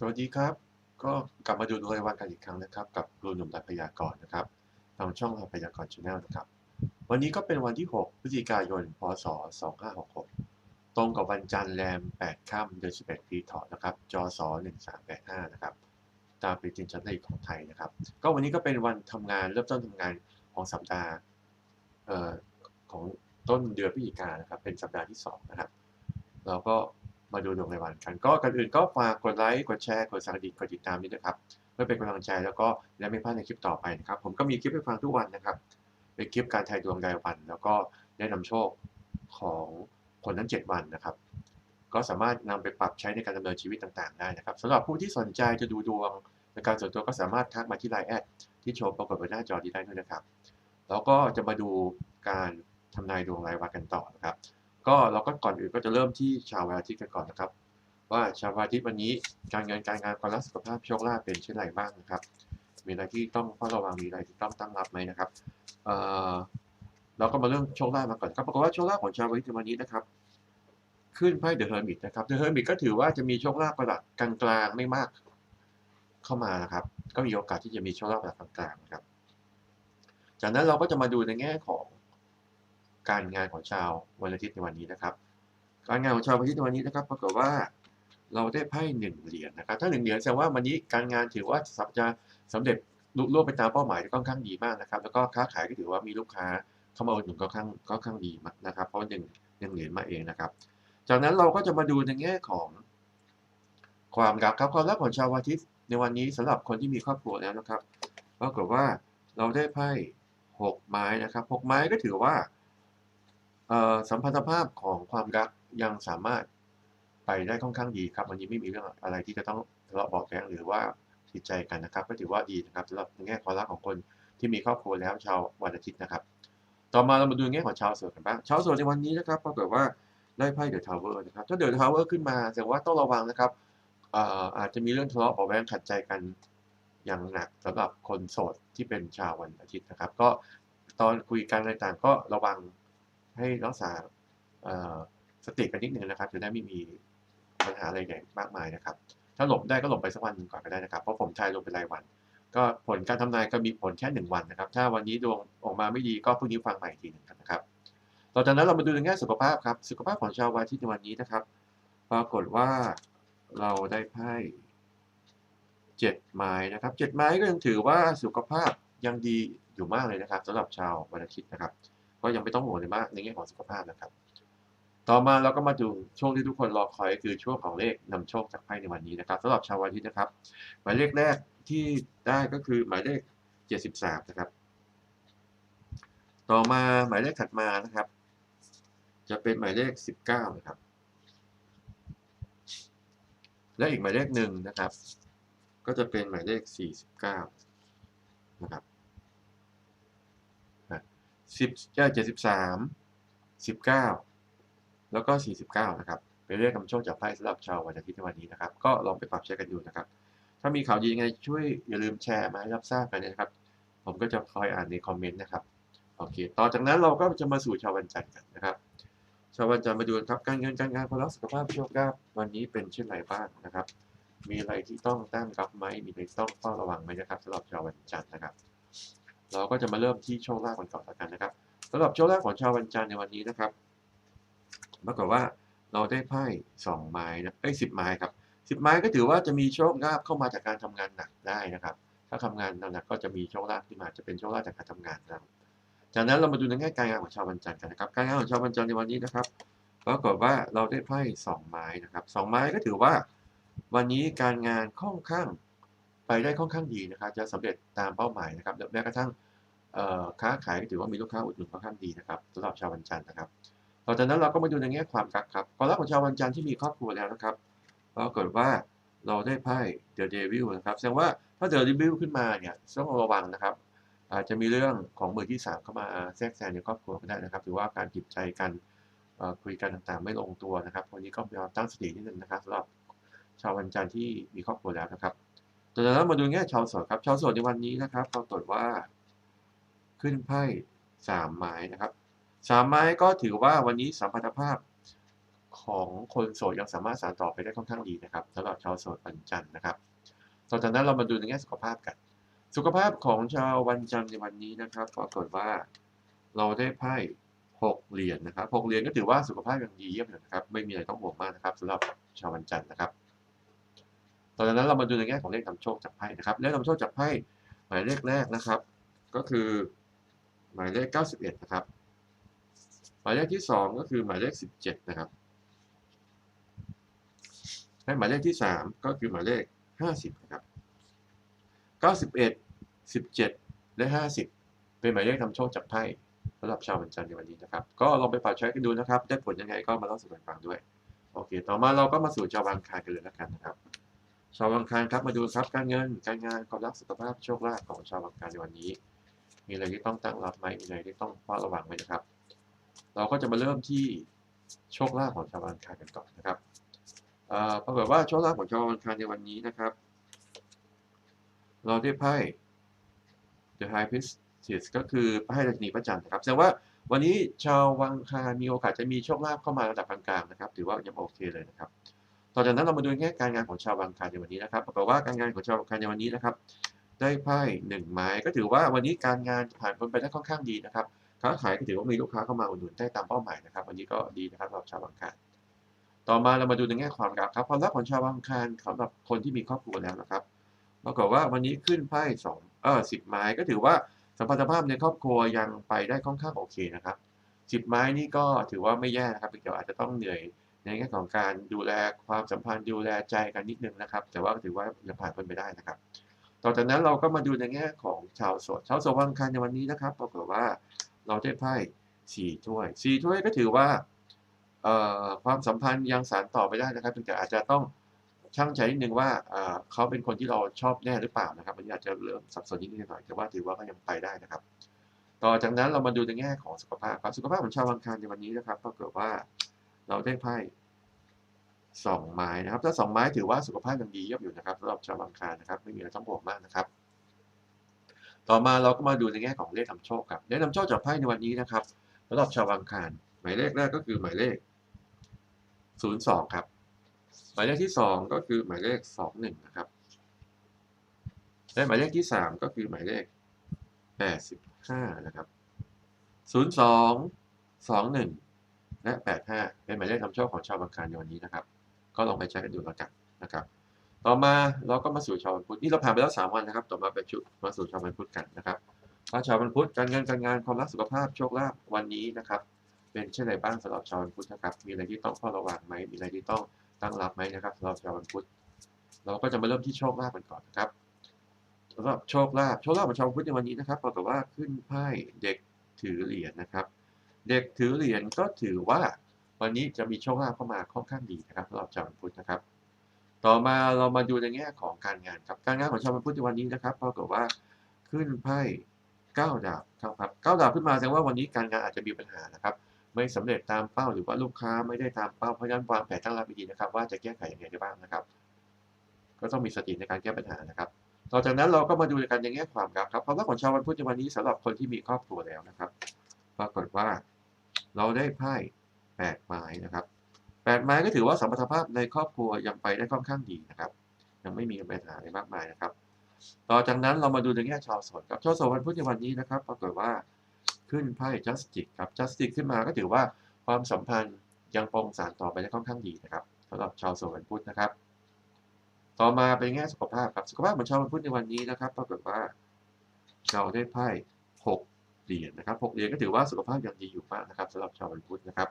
สวัสดีครับ ก็กลับมาดูดวงรายวันกันอีกครั้งนะครับ กับครูหนุ่มรัพยากรณ์นะครับทางช่องรัพยากรณ์ชาแนลนะครับ วันนี้ก็เป็นวันที่ 6 พฤศจิกายน พศ 2566 ตรงกับวันจันทร์แรม 8 ค่ำเดือน 11 ปีเถาะนะครับ จศ 1385 นะครับ ตามปฏิทินจันทร์ของไทยนะครับ ก็วันนี้ก็เป็นวันทำงานเริ่มต้นทำงานของสัปดาห์ของต้นเดือนพฤศจิกายนนะครับ เป็นสัปดาห์ที่ 2 นะครับ เราก็ มาดูดวงรายวันกัน ก็ก่อนอื่นก็ฝากกดไลค์ กดแชร์ กดสั่นกระดิ่งกดติดตามด้วยนะครับเพื่อเป็นกำลังใจแล้วก็และไม่พลาดในคลิปต่อไปนะครับ ผมก็มีคลิปให้ฟังทุกวันนะครับ เป็นคลิปการทายดวงรายวัน แล้วก็แนะนำโชคของคนทั้ง 7 วันนะครับ ก็สามารถนำไปปรับใช้ในการดำเนินชีวิตต่างๆ ได้นะครับสำหรับผู้ที่สนใจจะดูดวงในการส่วนตัวก็สามารถทักมาที่ไลน์แอดที่โชว์ปรากฏบนหน้าจอนี้ได้ด้วยนะครับ แล้วก็จะมาดูการทำนายดวงรายวันกันต่อนะครับ ก็เราก็ก่อนอื่นก็จะเริ่มที่ชาววันอาทิตย์กันก่อนนะครับ ว่าชาววันอาทิตย์วันนี้การเงินการงานความรักสุขภาพโชคลาภเป็นเช่นไรบ้างนะครับ มีอะไรที่ต้องเฝ้าระวังมีอะไรที่ต้องตั้งรับไหมนะครับเอ่อเราก็มาเรื่องโชคลาภมาก่อนครับปรากฏว่าโชคลาภของชาววันอาทิตย์วันนี้นะครับ ขึ้นไพ่เดอะเฮอร์มิตนะครับเดอะเฮอร์มิตก็ถือว่าจะมีโชคลาภประหลาดกลางๆไม่มากเข้ามานะครับ ก็มีโอกาสที่จะมีโชคลาภประหลาดกลางๆนะครับ จากนั้นเราก็จะมาดูในแง่ของ การงานของชาววันอาทิตย์ในวันนี้นะครับ การงานของชาววันอาทิตย์ในวันนี้นะครับปรากฏว่าเราได้ไพ่หนึ่งเหรียญนะครับ ถ้าหนึ่งเหรียญแสดงว่าวันนี้การงานถือว่าจะสำเร็จลุล่วงไปตามเป้าหมายค่อนข้างดีมากนะครับ แล้วก็ค้าขายก็ถือว่ามีลูกค้าเข้ามาอุดหนุนก็ค่อนข้างก็ค่อนข้างดีมากนะครับ เพราะหนึ่งหนึ่งเหรียญมาเองนะครับ จากนั้นเราก็จะมาดูในแง่ของความรักครับความรักของชาววันอาทิตย์ในวันนี้สำหรับคนที่มีครอบครัวแล้วนะครับปรากฏว่าเราได้ไพ่หกไม้นะครับหกไม้ก็ถือว่า สัมพันธภาพของความรักยังสามารถไปได้ค่อนข้างดีครับวันนี้ไม่มีเรื่องอะไรที่จะต้องทะเลาะเบาะแว้งหรือว่าผิดใจกันนะครับ ก็ถือว่าดีนะครับสำหรับแง่ความรักของคนที่มีครอบครัวแล้วชาววันอาทิตย์นะครับ ต่อมาเรามาดูแง่ของชาวโสดกันบ้างชาวโสดในวันนี้นะครับปรากฏว่าได้ไพ่เดอะทาวเวอร์นะครับถ้าเดอะทาวเวอร์ขึ้นมาแสดงว่าต้องระวังนะครับเอ่อาจจะมีเรื่องทะเลาะเบาแวงขัดใจกันอย่างหนักสำหรับคนโสดที่เป็นชาววันอาทิตย์นะครับ ก็ตอนคุยกันอะไรต่างก็ระวัง ให้รักษาสติกันนิดนึงนะครับจะได้ไม่มีปัญหาอะไรใหญ่มากมายนะครับ ถ้าหลบได้ก็หลบไปสักวันหนึ่งก่อนก็ได้นะครับ เพราะผมทายลงเป็นรายวัน ก็ผลการทำนายก็มีผลแค่หนึ่งวันนะครับ ถ้าวันนี้ดวงออกมาไม่ดีก็พรุ่งนี้ฟังใหม่อีกทีหนึ่งนะครับต่อจากนั้นเรามาดูในแง่สุขภาพครับ สุขภาพของชาววันอาที่ในวันนี้นะครับ ปรากฏว่าเราได้ไพ่เจ็ดไม้นะครับเจ็ดไม้ก็ยังถือว่าสุขภาพยังดีอยู่มากเลยนะครับสำหรับชาววันอาทิตย์นะครับ ก็ยังไม่ต้องห่วงเลยมากในแง่ของสุขภาพนะครับ ต่อมาเราก็มาดูช่วงที่ทุกคนรอคอยคือช่วงของเลขนำโชคจากไพ่ในวันนี้นะครับสำหรับชาววันทิตย์นะครับ หมายเลขแรกที่ได้ก็คือหมายเลข 73 นะครับ ต่อมาหมายเลขถัดมานะครับ จะเป็นหมายเลข 19 นะครับ และอีกหมายเลขหนึ่งนะครับ ก็จะเป็นหมายเลข 49 นะครับ สิบเจ็ดสิบสามสิบเก้าแล้วก็สี่สิบเก้านะครับ เป็นเลขนำโชคจากไพ่สำหรับชาววันอาทิตย์ในวันนี้นะครับ ก็ลองไปปรับใช้กันดูนะครับ ถ้ามีข่าวดียังไงช่วยอย่าลืมแชร์มาให้รับทราบกันนะครับ ผมก็จะคอยอ่านในคอมเมนต์นะครับ โอเค ต่อจากนั้นเราก็จะมาสู่ชาววันจันทร์กันนะครับ ชาววันจันทร์มาดูครับ การเงินการงานความรักสุขภาพโชคลาภวันนี้เป็นเช่นไรบ้างนะครับ มีอะไรที่ต้องตั้งรับไหมมีอะไรที่ต้องเฝ้าระวังไหมนะครับสำหรับชาววันจันทร์นะครับ เราก็จะมาเริ่มที่โชคลาภกันก่อนแล้วกันนะครับสำหรับโชคลาภของชาววันจันทร์ในวันนี้นะครับปรากฏว่าเราได้ไพ่สองไม้นะเอ้ยสิบไม้ครับสิบไม้ก็ถือว่าจะมีโชคลาภเข้ามาจากการทำงานหนักได้นะครับ ถ้าทำงานหนักๆก็จะมีโชคลาภที่มาจะเป็นโชคลาภจากการทำงานนะครับจากนั้นเรามาดูในแง่การงานของชาววันจันทร์กันนะครับ การงานของชาววันจันทร์ในวันนี้นะครับปรากฏว่าเราได้ไพ่สองไม้นะครับสองไม้ก็ถือว่า วันนี้การงานค่อนข้าง ไปได้ค่อนข้างดีนะครับจะสำเร็จตามเป้าหมายนะครับแม้กระทั่งค้าขายก็ถือว่ามีลูกค้าอุดหนุนค่อนข้างดีนะครับสำหรับชาววันจันทร์นะครับต่อจากนั้นเราก็มาดูในแง่ความรักครับความรักของชาววันจันทร์ที่มีครอบครัวแล้วนะครับปรากฏว่าเราได้ไพ่เดอะเดวิลนะครับแสดงว่าถ้าเดอะเดวิลขึ้นมาเนี่ยต้องระวังนะครับ อาจจะมีเรื่องของมือที่สามเข้ามาแทรกแซงในครอบครัวก็ได้นะครับ หรือว่าการผิดใจกันคุยกันต่างๆ ไม่ลงตัวนะครับวันนี้ก็พยายามตั้งสตินิดนึงนะครับสำหรับชาววันจันทร์ที่มีครอบครัวแล้วนะครับ ต่อจากนั้นมาดูแง่ชาวโสดครับชาวโสดในวันนี้นะครับปรากฏว่า ขึ้นไพ่สามไม้นะครับสามไม้ก็ถือว่าวันนี้สัมพันธภาพของคนโสดยังสามารถสานต่อไปได้ค่อนข้างดีนะครับสำหรับชาวโสดวันจันทร์นะครับต่อจากนั้นเรามาดูในแง่สุขภาพกัน สุขภาพของชาววันจันทร์ในวันนี้นะครับปรากฏว่าเราได้ไพ่หกเหรียญนะครับหกเหรียญก็ถือว่าสุขภาพยังดีเยี่ยมอยู่นะครับ ไม่มีอะไรต้องห่วงมากนะครับสำหรับชาววันจันทร์นะครับ ตอจากนั้นเรามาดูในแง่ของเลขนำโชคจากไพ่นะครับเลขนำโชคจากไพ่หมายเลขแรกนะครับ ก็คือ หมายเลข 91 นะครับ หมายเลขที่ 2 ก็คือหมายเลข 17 นะครับและหมายเลขที่ 3 ก็คือหมายเลข 50 นะครับ 91 17 และ 50 เป็นหมายเลขนำโชคจากไพ่สำหรับชาววันจันทร์ในวันนี้นะครับ ก็ลองไปปรับใช้กันดูนะครับ ได้ผลยังไงก็มาเล่าสู่กันฟังด้วย โอเค ต่อมาเราก็มาสู่ชาววันอังคารกันเลยแล้วกันนะครับ ชาววังคารครับมาดูครับการเงิน การงานความรักสุขภาพโชคลาภของชาววังคารในวันนี้ มีอะไรที่ต้องตั้งรับไหมมีอะไรที่ต้องเฝ้าระวังไหมนะครับ เราก็จะมาเริ่มที่โชคลาภของชาววังคารกันก่อนนะครับอ่อปรากฏว่าโชคลาภของชาววังคารในวันนี้นะครับ เราได้ไพ่ The High Priestess ก็คือไพ่ราชินีพระจันทร์นะครับแสดงว่าวันนี้ชาววังคารมีโอกาสจะมีโชคลาภเข้ามาระดับกลางๆนะครับ ถือว่ายังโอเคเลยนะครับ ต่อจากนั้นเรามาดูแง่การงานของชาววังคารในวันนี้นะครับปรากฏว่าการงานของชาววังคารในวันนี้นะครับ ได้ไพ่หนึ่งไม้ก็ถือว่าวันนี้การงานผ่านพ้นไปได้ค่อนข้างดีนะครับค้าขายก็ถือว่ามีลูกค้าเข้ามาอุดหนุนได้ตามเป้าหมายนะครับ วันนี้ก็ดีนะครับสำหรับชาววังคารต่อมาเรามาดูในแง่ความรักครับความรักของชาววังคารสำหรับคนที่มีครอบครัวแล้วนะครับปรากฏว่าวันนี้ขึ้นไพ่สองเออสิบไม้ก็ถือว่าสัมพันธภาพในครอบครัวยังไปได้ค่อนข้างโอเคนะครับสิบไม้นี่ก็ถือว่าไม่แย่นะครับเดี๋ยวอาจจะต้องเหนื่อย ในแง่ของการดูแลความสัมพันธ์ดูแลใจกันนิดนึงนะครับ แต่ว่าถือว่ายังผ่านพ้นไปได้นะครับ ต่อจากนั้นเราก็มาดูในแง่ของชาวโสดชาวโสดวันอังคารในวันนี้นะครับปรากฏว่าเราได้ไพ่สี่ถ้วยสี่ถ้วยก็ถือว่าความสัมพันธ์ยังสานต่อไปได้นะครับแต่อาจจะต้องช่างใจนิดนึงว่าเอ่อเขาเป็นคนที่เราชอบแน่หรือเปล่านะครับมันอาจจะเริ่มสับสนนิดหน่อยแต่ว่าถือว่าก็ยังไปได้นะครับ ต่อจากนั้นเรามาดูในแง่ของสุขภาพครับสุขภาพของชาววังคารในวันนี้นะครับปรากฏว่าเราได้ไพ่ สองไม้นะครับ ถ้าสองไม้ถือว่าสุขภาพยังดีเยี่ยมอยู่นะครับสำหรับชาววังคารนะครับ ไม่มีอะไรต้องห่วงมากนะครับ ต่อมาเราก็มาดูในแง่ของเลขนำโชคครับเลขนำโชคจากไพ่ในวันนี้นะครับสำหรับชาววังคารหมายเลขแรกก็คือหมายเลขศูนย์สองครับ หมายเลขที่สองก็คือหมายเลขสองหนึ่งนะครับและหมายเลขที่สามก็คือหมายเลขแปดสิบห้านะครับศูนย์สองสองหนึ่งและแปดห้าเป็นหมายเลขนำโชคของชาวบังคารในวันนี้นะครับ ก็ลองไปใช้กันดูแล้วกันนะครับ ต่อมาเราก็มาสู่ชาววันพุธนี่เราผ่านไปแล้วสามวันนะครับ ต่อมาไปชุมาสู่ชาววันพุธกันนะครับว่าชาววันพุธการเงินการงานความรักสุขภาพโชคลาภวันนี้นะครับ เป็นเช่นไรบ้างสำหรับชาววันพุธนะครับ มีอะไรที่ต้องเฝ้าระวังไหมมีอะไรที่ต้องตั้งรับไหมนะครับสำหรับชาววันพุธเราก็จะมาเริ่มที่โชคลาภกันก่อนนะครับสำหรับโชคลาภโชคลาภของชาววันพุธในวันนี้นะครับปรากฏว่าขึ้นไพ่เด็กถือเหรียญนะครับ เด็กถือเหรียญก็ถือว่า วันนี้จะมีโชคลาภเข้ามาค่อนข้างดีนะครับสำหรับชาววันพุธนะครับ ต่อมาเรามาดูในแง่ของการงานครับการงานของชาววันพุธในวันนี้นะครับปรากฏว่าขึ้นไพ่เก้าดาบครับเก้าดาบขึ้นมาแสดงว่าวันนี้การงานอาจจะมีปัญหานะครับ ไม่สำเร็จตามเป้าหรือว่าลูกค้าไม่ได้ตามเป้าเพราะฉะนั้นวางแผนตั้งรับดีนะครับ ว่าจะแก้ไขยังไงได้บ้างนะครับ ก็ต้องมีสติในการแก้ปัญหานะครับต่อจากนั้นเราก็มาดูกันในแง่ความรักครับความรักของชาววันพุธในวันนี้สำหรับคนที่มีครอบครัวแล้วนะครับ ปรากฏว่า เราได้ไพ่ แปดไม้นะครับแปดไม้ก็ถือว่าสัมพันธภาพในครอบครัวยังไปได้ค่อนข้างดีนะครับ ยังไม่มีปัญหาอะไรมากมายนะครับ ต่อจากนั้นเรามาดูในแง่ชาวโสดครับชาวโสดวันพุธในวันนี้นะครับปรากฏว่าขึ้นไพ่ justice ครับ justice ขึ้นมาก็ถือว่าความสัมพันธ์ยังปรงสารต่อไปได้ค่อนข้างดีนะครับสำหรับชาวโสดวันพุธนะครับ ต่อมาเป็นแง่สุขภาพครับสุขภาพของชาววันพุธในวันนี้นะครับปรากฏว่าเราได้ไพ่หกเหรียญนะครับหกเหรียญก็ถือว่าสุขภาพยังดีอยู่มากนะครับสำหรับชาววันพุธนะครับ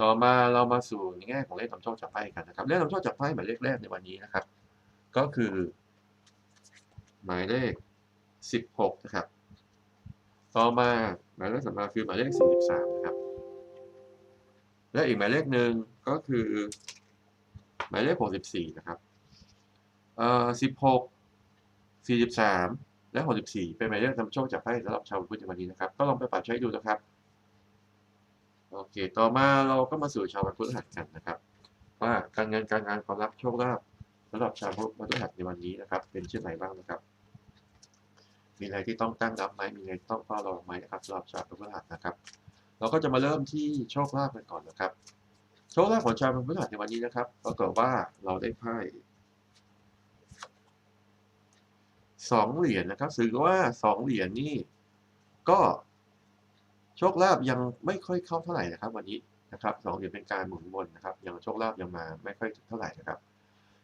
ต่อมาเรามาสู่ในแง่ของเลขนำโชคจากไพ่กันนะครับ เลขนำโชคจากไพ่หมายเลขแรกในวันนี้นะครับ ก็คือ หมายเลขสิบหกนะครับ ต่อมาหมายเลขสำคัญคือหมายเลข 43 นะครับ และอีกหมายเลขหนึ่งก็คือ หมายเลข 64 นะครับเอ่อ16 43 และ 64 เป็นหมายเลขนำโชคจากไพ่สำหรับชาวพุทธในวันนี้นะครับ ก็ลองไปปรับใช้ดูนะครับ โอเค ต่อมาเราก็มาสู่ชาววันพฤหัสกันนะครับ ว่าการเงินการงานความรักโชคลาภสำหรับชาวพุธพฤหัสในวันนี้นะครับ เป็นเช่นไรบ้างนะครับ มีอะไรที่ต้องตั้งรับไหมมีอะไรต้องเฝ้าระวังไหมนะครับสำหรับชาวพฤหัสนะครับ เราก็จะมาเริ่มที่โชคลาภกันก่อนนะครับ โชคลาภของชาวพฤหัสในวันนี้นะครับปรากฏว่าเราได้ไพ่สองเหรียญนะครับถือว่าสองเหรียญนี่ก็ โชคลาภยังไม่ค่อยเข้าเท่าไหร่นะครับ วันนี้นะครับสองเหรียญเป็นการหมุนวนนะครับ ยังโชคลาภยังมาไม่ค่อยเท่าไหร่นะครับ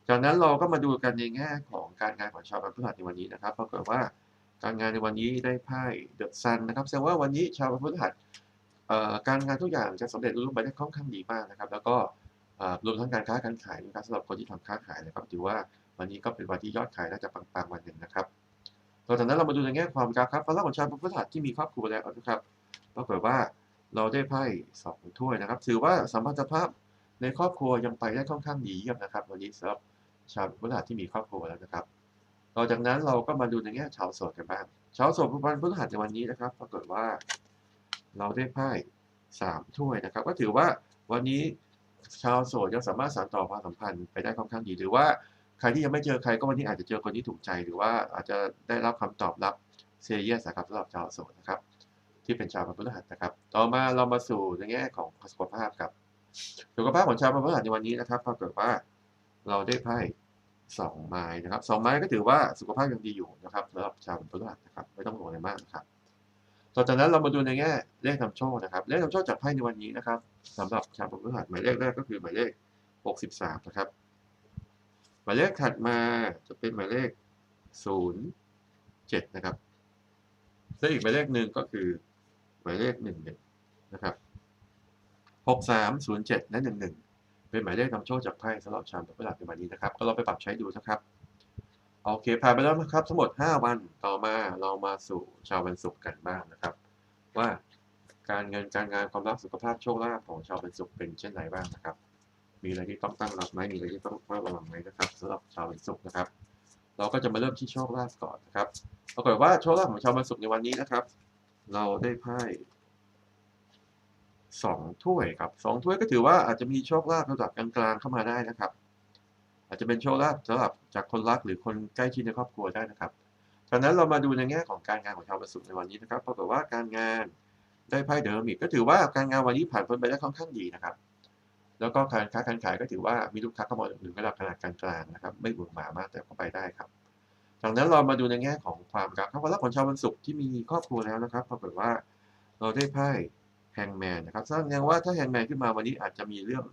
จากนั้นเราก็มาดูกันในแง่ของการงานของชาวพฤหัสในวันนี้นะครับปรากฏว่าการงานในวันนี้ได้ไพ่เดอะซันนะครับแสดงว่าวันนี้ชาวพฤหัสการงานทุกอย่างจะสำเร็จรุ่งไปได้ค่อนข้างดีมากนะครับ แล้วก็รวมทั้งการค้าการขายนะครับสำหรับคนที่ทำค้าขายนะครับถือว่าวันนี้ก็เป็นวันที่ยอดขายน่าจะปังๆวันหนึ่งนะครับต่อจากนั้นเรามาดูในแง่ความรักครับพลังของชาวพฤหัสที่มีครอบครัวแล้วนะครับ ปรากฏว่าเราได้ไพ่สองถ้วยนะครับ ถือว่าสัมพันธภาพในครอบครัวยังไปได้ค่อนข้างดีเยี่ยมนะครับ วันนี้สำหรับชาวพฤหัสที่มีครอบครัวแล้วนะครับต่อจากนั้นเราก็มาดูในแง่ชาวโสดกันบ้างชาวโสดวันพฤหัสในวันนี้นะครับ ปรากฏว่าเราได้ไพ่สามถ้วยนะครับ ก็ถือว่าวันนี้ชาวโสดยังสามารถสานต่อความสัมพันธ์ไปได้ค่อนข้างดีหรือว่าใครที่ยังไม่เจอใครก็วันนี้อาจจะเจอคนที่ถูกใจ หรือว่าอาจจะได้รับคำตอบรับเซเยสครับสำหรับชาวโสดนะครับ ที่เป็นชาวพฤหัสนะครับ ต่อมาเรามาสู่ในแง่ของสุขภาพครับ สุขภาพของชาวพฤหัสในวันนี้นะครับปรากฏว่าเราได้ไพ่สองไม้นะครับสองไม้ก็ถือว่าสุขภาพยังดีอยู่นะครับสำหรับชาวพฤหัสนะครับไม่ต้องห่วงอะไรมากนะครับต่อจากนั้นเรามาดูในแง่เลขนำโชคนะครับเลขนำโชคจากไพ่ในวันนี้นะครับสำหรับชาวพฤหัสหมายเลขแรกก็คือหมายเลข 63 นะครับ หมายเลขถัดมาจะเป็นหมายเลข 07 นะครับและอีกหมายเลขหนึ่งก็คือ หมายเลข 11 นะครับ 6307 และ 11 เป็นหมายเลขนำโชคจากไพ่สำหรับชาวพฤหัสในวันนี้นะครับ ก็ลองไปปรับใช้ดูนะครับ โอเคผ่านไปแล้วนะครับ ทั้งหมด 5 วันต่อมาเรามาสู่ชาววันศุกร์กันบ้างนะครับ ว่าการเงินการงานความรักสุขภาพโชคลาภของชาววันศุกร์เป็นเช่นไรบ้างนะครับ มีอะไรที่ต้องตั้งรับไหมมีอะไรที่ต้องเฝ้าระวังไหมนะครับสำหรับชาววันศุกร์นะครับ เราก็จะมาเริ่มที่โชคลาภก่อนนะครับปรากฏว่าโชคลาภของชาววันศุกร์ในวันนี้นะครับ เราได้ไพ่สองถ้วยครับสองถ้วยก็ถือว่าอาจจะมีโชคลาภระดับกลางๆเข้ามาได้นะครับ อาจจะเป็นโชคลาภสำหรับจากคนรักหรือคนใกล้ชิดในครอบครัวได้นะครับจากนั้นเรามาดูในแง่ของการงานของชาววันศุในวันนี้นะครับปรากฏว่าการงานได้ไพ่เดอร์มิตก็ถือว่าการงานวันนี้ผ่านพ้นไปได้ค่อนข้างดีนะครับ แล้วก็การค้าการขายก็ถือว่ามีลูกค้าเข้ามาถึงระดับขนาดกลางๆนะครับ ไม่หวือหมามากแต่ก็ไปได้ครับ จากนั้นเรามาดูในแง่ของความรักครับความรักของชาววันศุกร์ที่มีครอบครัวแล้วนะครับปรากฏว่าเราได้ไพ่แฮงแมนนะครับแสดงว่าถ้าแฮงแมนขึ้นมาวันนี้อาจจะมีเรื่อง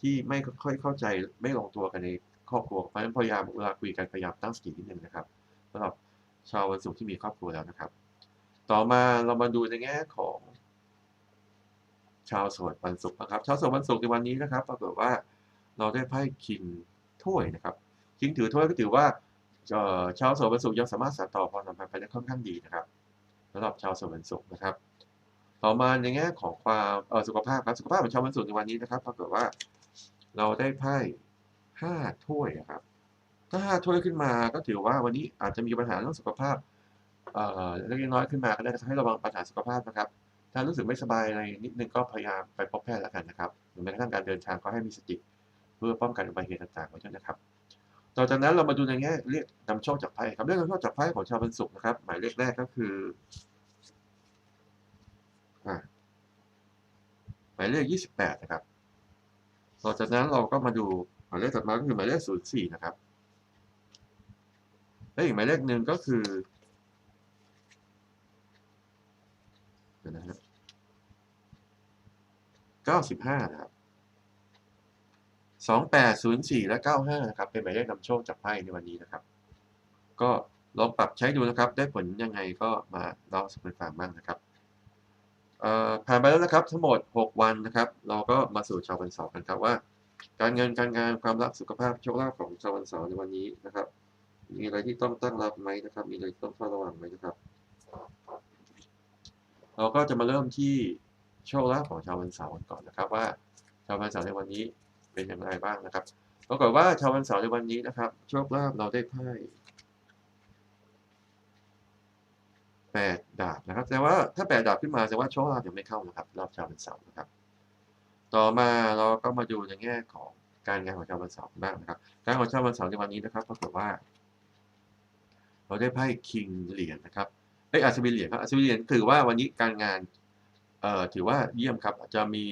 ที่ไม่ค่อยเข้าใจไม่ลงตัวกันในครอบครัวเพราะฉะนั้นพยายามเวลาคุยกันพยายามตั้งสตินิดนึงนะครับสำหรับชาววันศุกร์ที่มีครอบครัวแล้วนะครับ ต่อมาเรามาดูในแง่ของ ชาวโสดวันศุกร์นะครับ ชาวโสดวันศุกร์ในวันนี้นะครับ ปรากฏว่าเราได้ไพ่คิงถ้วยนะครับคิงถือถ้วยก็ถือว่า ชาวสวันศุกร์ยังสามารถสานต่อความสัมพันธ์ไปได้ค่อนข้างดีนะครับสำหรับชาวสวันศุกร์นะครับ ต่อมาในแง่ของความเออสุขภาพครับสุขภาพของชาววันศุกร์ในวันนี้นะครับปรากฏว่าเราได้ไพ่ห้าถ้วยนะครับ ถ้าห้าถ้วยขึ้นมาก็ถือว่าวันนี้อาจจะมีปัญหาเรื่องสุขภาพเอ่อเล็กน้อยขึ้นมาก็ได้ให้ระวังปัญหาสุขภาพนะครับ ถ้ารู้สึกไม่สบายอะไรนิดนึงก็พยายามไปพบแพทย์แล้วกันนะครับหรือแม้กระทั่งการเดินทางก็ให้มีสติเพื่อป้องกันอุบัติเหตุต่างๆไว้ด้วยนะครับ ต่อจากนั้นเรามาดูในแง่เรียกนำโชคจากไพ่ครับเรื่องนำโชคจากไพ่ของชาววันศุกนะครับ หมายเลขแรกก็คืออหมายเลขยี่สิบแปดนะครับ ต่อจากนั้นเราก็มาดูหมายเลขถัดมาก็คือหมายเลขศูนย์สี่นะครับและอีกหมายเลขหนึ่งก็คือนะฮะเก้าสิบห้านะครับ สองแปดศูนย์สี่และเก้าห้านะครับ เป็นหมายเลขนำโชคจากไพ่ในวันนี้นะครับ ก็ลองปรับใช้ดูนะครับ ได้ผลยังไงก็มาเล่าสู่กันฟังบ้างนะครับผ่านไปแล้วนะครับทั้งหมด 6 วันนะครับ เราก็มาสู่ชาววันเสาร์กันครับว่า การเงินการงานความรักสุขภาพโชคลาภของชาววันเสาร์ในวันนี้นะครับ มีอะไรที่ต้องตั้งรับไหมนะครับ มีอะไรที่ต้องเฝ้าระวังไหมนะครับ เราก็จะมาเริ่มที่โชคลาภของชาววันเสาร์กันก่อนนะครับ ว่าชาววันเสาร์ในวันนี้ เป็นอย่างไรบ้างนะครับปรากฏว่าชาววันเสาร์ในวันนี้นะครับโชคลาภเราได้ไพ่แปดดาบนะครับแต่ว่าถ้าแปดดาบขึ้นมาแสดงว่าโชคลาภยังไม่เข้านะครับรอบชาววันเสาร์นะครับ ต่อมาเราก็มาดูในแง่ของการงานของชาววันเสาร์บ้างนะครับ การของชาววันเสาร์ในวันนี้นะครับปรากฏว่า เราได้ไพ่คิงเหรียญนะครับเอ้ยอัศวินเหรียญครับอัศวินเหรียญถือว่าวันนี้การงานเอ่อถือว่าเยี่ยมครับอาจจะมี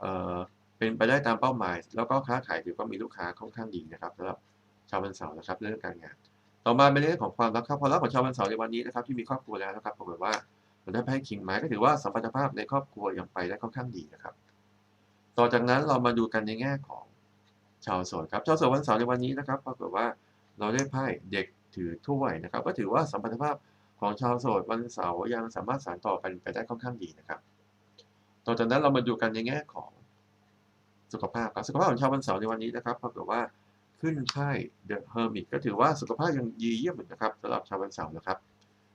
เอ่อ เป็นไปได้ตามเป้าหมาย แล้วก็ค้าขายถือว่ามีลูกค้าค่อนข้างดีนะครับสำหรับชาววันเสาร์นะครับเรื่องการงาน ต่อมาเป็นเรื่องของความรักครับความรักของชาววันเสาร์ในวันนี้นะครับที่มีครอบครัวแล้วนะครับปรากฏว่ามันได้ไพ่คิงไม้ก็ถือว่าสัมพันธภาพในครอบครัวยังไปได้ค่อนข้างดีนะครับ ต่อจากนั้นเรามาดูกันในแง่ของชาวโสดครับชาวโสดวันเสาร์ในวันนี้นะครับปรากฏว่าเราได้ไพ่เด็กถือถ้วยนะครับ ก็ถือว่าสัมพันธภาพของชาวโสดวันเสาร์ยังสามารถสานต่อกันไปได้ค่อนข้างดีนะครับ ต่อจากนั้นเรามาดูกันในแง่ของ สุขภาพครับสุขภาพของชาวบันเสาร์ในวันนี้นะครับปรากฏว่าขึ้นไพ่เดอะเฮอร์มิตก็ถือว่าสุขภาพยังดีเยี่ยมเหมือนนะครับสำหรับชาวบันเสาร์นะครับ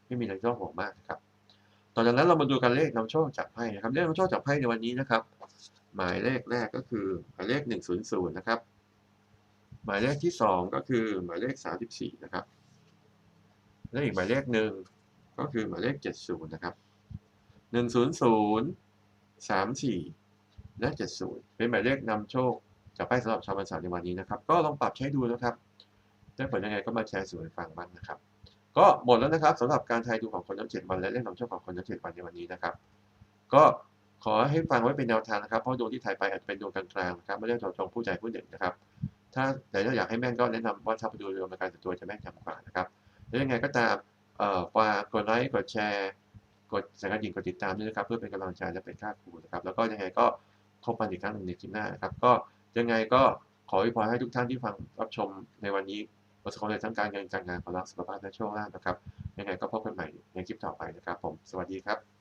ไม่มีอะไรต้องห่วงมากนะครับต่อจากนั้นเรามาดูกันเลขนำโชคจากไพ่นะครับเลขนำโชคจากไพ่ในวันนี้นะครับ หมายเลขแรกก็คือหมายเลข 100นะครับหมายเลขที่ 2 ก็คือหมายเลข 34นะครับและอีกหมายเลขหนึ่งก็คือหมายเลข 70นะครับ100 34 และเจ็ดศูนย์เป็นหมายเลขนำโชคจากไพ่สำหรับชาววันเสาร์ในวันนี้นะครับ ก็ลองปรับใช้ดูนะครับถ้ผลยังไงก็มาแชร์สู่กันฟังบ้างนะครับ ก็หมดแล้วนะครับสำหรับการทายดูของคนทั้งเจ็ดวันและเลขนำโชคของคนทั้งเจ็ดวันในวันนี้นะครับ ก็ขอให้ฟังไว้เป็นแนวทางนะครับ เพราะดวงที่ทายไปอาจจะเป็นดวงกลางๆนะครับไม่ได้เจาะจงผู้ใจผู้หนึ่งนะครับ ถ้าแต่ถ้าอยากให้แม่นก็แนะนำว่าถ้าไปดูดวงในการส่วนตัวจะแม่นยำกว่านะครับแล้วยังไงก็ตามเอ่อฝากกดไลค์กดแชร์ กดสั่นกระดิ่งกดติดตามด้วยนะครับ เพื่อเป็นกำลังใจและเป็นค่าครูนะครับ แล้วก็ยังไงก็ พบกันอีกครั้งหนึ่งในคลิปหน้านะครับ ก็ยังไงก็ขออวยพรให้ทุกท่านที่ฟังรับชมในวันนี้ประสบความสำเร็จทั้งการเงินการงานความรักสุขภาพและโชคลาภนะครับ ยังไงก็พบกันใหม่ในคลิปต่อไปนะครับผม สวัสดีครับ